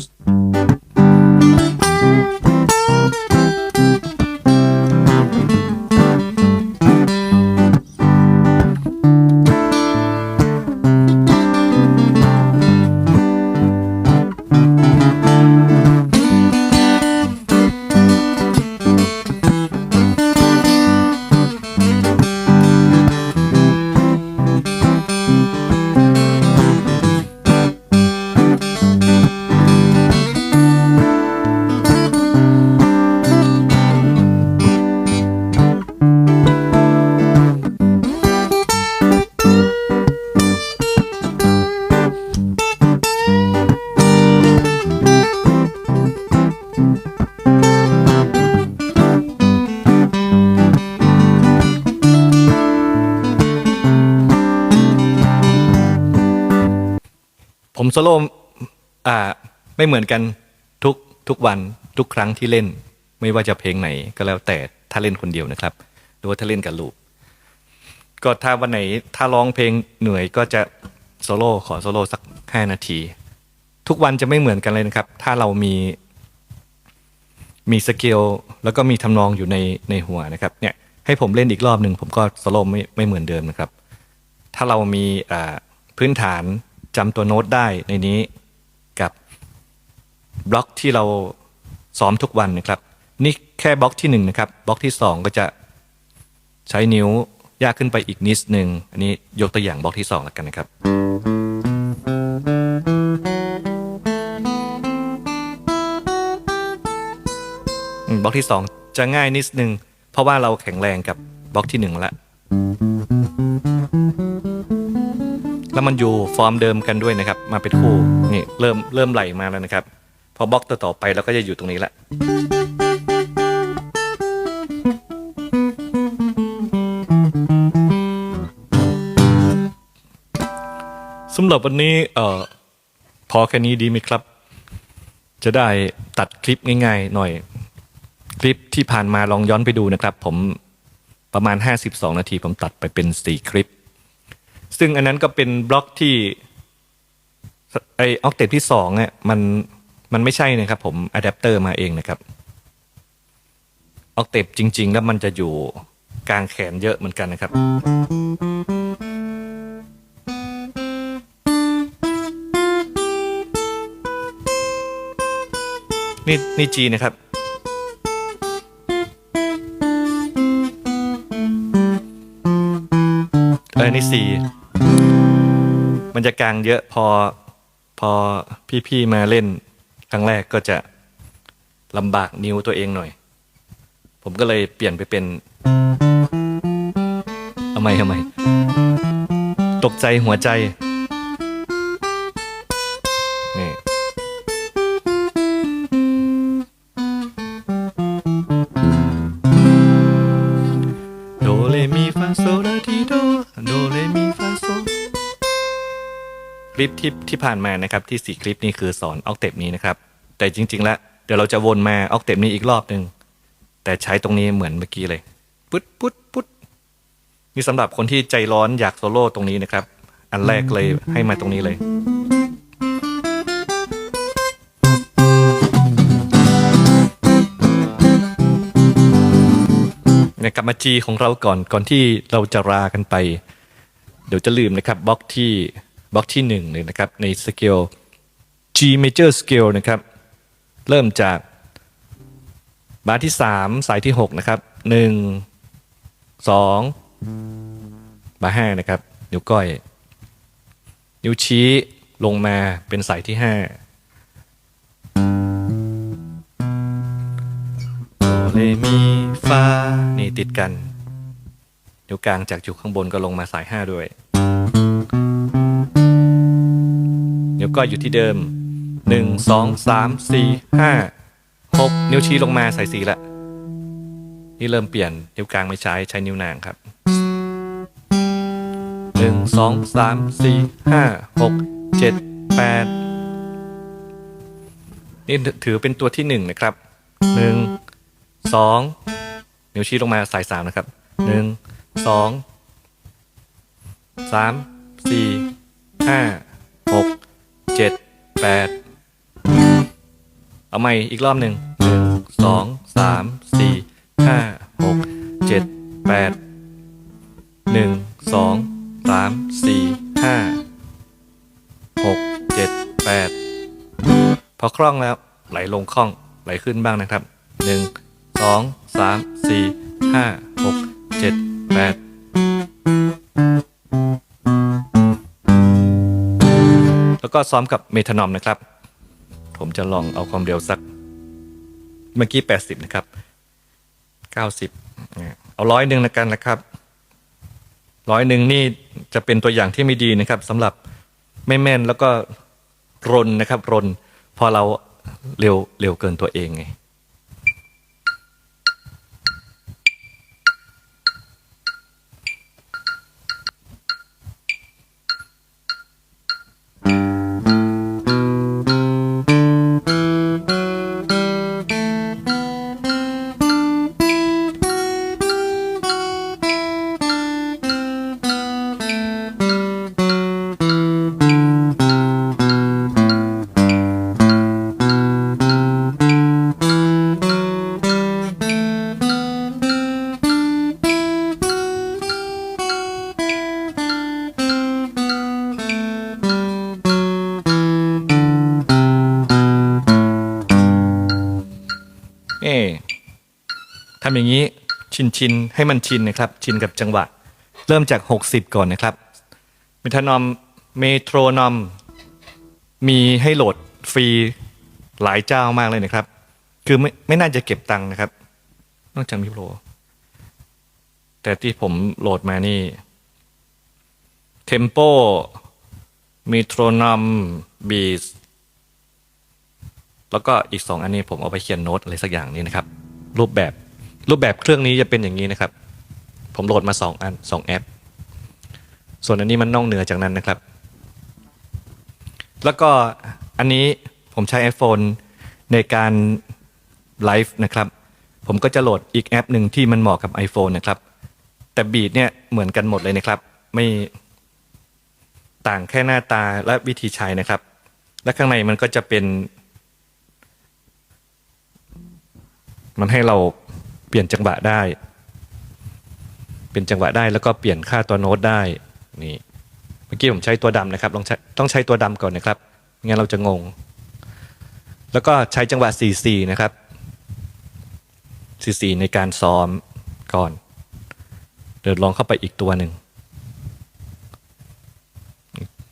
Just ผมโซโล่อ่าไม่เหมือนกันทุกทุกวันทุกครั้งที่เล่น ไม่ว่าจะเพลงไหนก็แล้วแต่ถ้าเล่นคนเดียวนะครับหรือว่าถ้าเล่นกับลูก ก็ถ้าวันไหนถ้าร้องเพลงเหนื่อยก็จะโซโล่ขอโซโล่สักห้านาที ทุกวันจะไม่เหมือนกันเลยนะครับ ถ้าเรามีมีสเกลแล้วก็มีทำนองอยู่ในในหัวนะครับเนี่ยให้ผมเล่นอีกรอบหนึ่งผมก็โซโล่ไม่ไม่เหมือนเดิมนะครับ ถ้าเรามีพื้นฐาน จำตัวโน้ตได้ในนี้กับบล็อกที่เราซ้อมทุกวันนะครับ นี่แค่บล็อกที่หนึ่งนะครับบล็อกที่สองก็จะใช้นิ้วยากขึ้นไปอีกนิดหนึ่งอันนี้ยกตัวอย่างบล็อกที่สองแล้วกันนะครับ บล็อกที่สองจะง่ายนิดนึงเพราะว่าเราแข็งแรงกับบล็อกที่หนึ่งแล้ว แล้วมันอยู่ฟอร์มเดิมกันด้วยนะครับ มาเป็นคู่นี่เริ่มเริ่มไหลมาแล้วนะครับ พอบล็อกต่อต่อไปเราก็จะอยู่ตรงนี้ละสำหรับวันนี้เอ่อพอแค่นี้ดีไหมครับ จะได้ตัดคลิปง่ายๆ หน่อย คลิปที่ผ่านมาลองย้อนไปดูนะครับ ผมประมาณ 52 นาทีผมตัดไปเป็น 4 คลิป ซึ่งอันนั้นก็เป็นบล็อกที่ไอออกเตปที่สองเนี่ยมันมันไม่ใช่นะครับผมอะแดปเตอร์มาเองนะครับออกเตปจริง ๆ แล้วมันจะอยู่กลางแขนเยอะเหมือนกันนะครับนี่นี่จีนะครับ เออนี่สี่ มันจะกลางเยอะพอพอพี่ๆมาเล่นครั้งแรกก็จะลำบากนิ้วตัวเองหน่อย ผมก็เลยเปลี่ยนไปเป็นทำไมทำไม ตกใจหัวใจ ลิปที่ที่ผ่านมานะครับที่สี่คลิปนี้คือสอนออกเตปนี้นะครับ แต่จริง ๆ แล้วเดี๋ยวเราจะวนมาออกเตปนี้อีกรอบหนึ่งแต่ใช้ตรงนี้เหมือนเมื่อกี้เลยปุ๊ดปุ๊ดปุ๊ดนี่สำหรับคนที่ใจร้อนอยากโซโล่ตรงนี้นะครับ อันแรกเลยให้มาตรงนี้เลยกลับมา G ของเราก่อนก่อนที่เราจะรากันไป เดี๋ยวจะลืมนะครับบล็อกที่ บล็อกที่หนึ่งเลยนะครับในสเกล G major scale นะครับ เริ่มจากบาร์ที่สามสายที่หกนะครับหนึ่งสองบาร์ห้านะครับ นิ้วก้อย นิ้วชี้ลงมาเป็นสายที่ห้าโดเรมีฟานี่ติดกัน นิ้วกลางจากจุดข้างบนก็ลงมาสายห้าด้วย วก็อยู่ที่เดิม 1 2 3 4 5 6 นิ้วชี้ลงมาใส่สีละ นี่เริ่มเปลี่ยนนิ้วกลางไม่ใช้ใช้นิ้วนางครับ 1 2 3 4 5 6 7 8 นี่ถือเป็นตัวที่ 1 นะครับ 1 2 นิ้วชี้ลงมาใสาย 3 นะครับ 1 2 3 4 5 แปดเอาใหม่อีกรอบหนึ่งหนึ่งสองสามสี่ห้าหกเจ็ดแปดหนึ่งสองสามสี่ห้าหกเจ็ดแปดพอคล่องแล้วไหลลงคล่องไหลขึ้นบ้างนะครับหนึ่งสองสามสี่ห้าหกเจ็ดแปด แล้วก็ซ้อมกับเมทานอมนะครับ ผมจะลองเอาความเร็วสัก เมื่อกี้ 80 นะครับ 90เนี่ยเอาร้อยหนึ่งละกันนะครับร้อยหนึ่งนี่จะเป็นตัวอย่างที่ไม่ดีนะครับสำหรับไม่แม่นแล้วก็รนนะครับ รน พอเราเร็วเร็วเกินตัวเองไง ทำอย่างนี้ชินชินให้มันชินนะครับ ชินกับจังหวะ เริ่มจาก 60 ก่อนนะครับเมทานอมเมโทรนอม มีให้โหลดฟรีหลายเจ้ามากเลยนะครับ คือไม่ไม่น่าจะเก็บตังค์นะครับ นอกจากมิโปร แต่ที่ผมโหลดมานี่ Tempo Metronome Beats แล้วก็อีกสองอันนี้ผมเอาไปเขียนโน้ตอะไรสักอย่างนี้นะครับ รูปแบบ รูปแบบเครื่องนี้จะเป็นอย่างนี้นะครับ ผมโหลดมาสองอันสองแอป ส่วนอันนี้มันนอกเหนือจากนั้นนะครับ แล้วก็อันนี้ผมใช้ iPhone ในการไลฟ์นะครับ ผมก็จะโหลดอีกแอปหนึ่งที่มันเหมาะกับ iPhone นะครับ แต่บีดเนี่ยเหมือนกันหมดเลยนะครับ ไม่ต่างแค่หน้าตาและวิธีใช้นะครับ และข้างในมันก็จะเป็น มันให้เรา เปลี่ยนจังหวะได้ เป็นจังหวะได้แล้วก็เปลี่ยนค่าตัวโน้ตได้นี่เมื่อกี้ผมใช้ตัวดำนะครับลองใช้ต้องใช้ตัวดำก่อนนะครับไม่งั้นเราจะงง แล้วก็ใช้จังหวะ 4-4 นะครับ 4-4 ในการซ้อมก่อน เดินลองเข้าไปอีกตัวหนึ่ง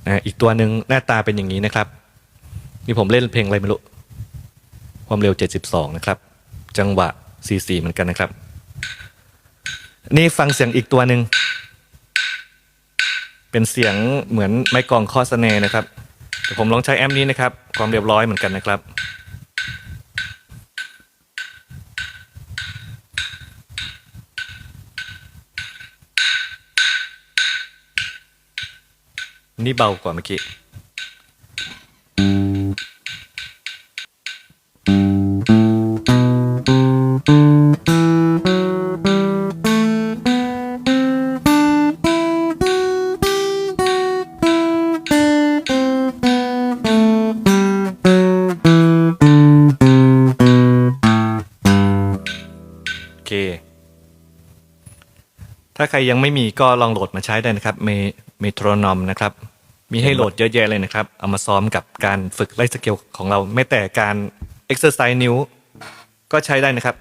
นะอีกตัวหนึ่งหน้าตาเป็นอย่างนี้นะครับ นี่ผมเล่นเพลงอะไรไม่รู้ ความเร็ว 72 นะครับ จังหวะ 4-4เหมือนกันนะครับ นี่ฟังเสียงอีกตัวหนึ่ง เป็นเสียงเหมือนไม้กลองคอสเนนะครับเดี๋ยวผมลองใช้แอมป์นี้นะครับ ความเรียบร้อยเหมือนกันนะครับนี่เบากว่าเมื่อกี้ ใครยังไม่มีก็ลองโหลดมาใช้ได้นะครับเมเมโทรนอมนะครับ มีให้โหลดเยอะแยะเลยนะครับ เอามาซ้อมกับการฝึกไล่สเกลของเรา ไม่แต่การเอ็กซ์ไซส์นิ้ว ก็ใช้ได้นะครับ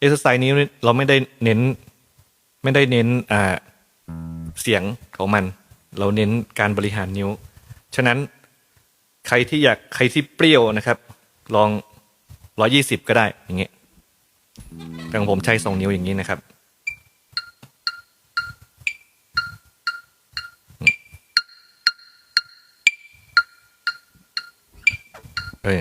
เอ็กซ์ไซส์นิ้วนี่เราไม่ได้เน้น ไม่ได้เน้นอ่าเสียงของมัน เราเน้นการบริหารนิ้ว ฉะนั้น ใครที่อยากใครที่เปรี้ยวนะครับ ลองร้อยี่สิบก็ได้อย่างเงี้ยแต่ของผมใช้สองนิ้วอย่างนี้นะครับ เออ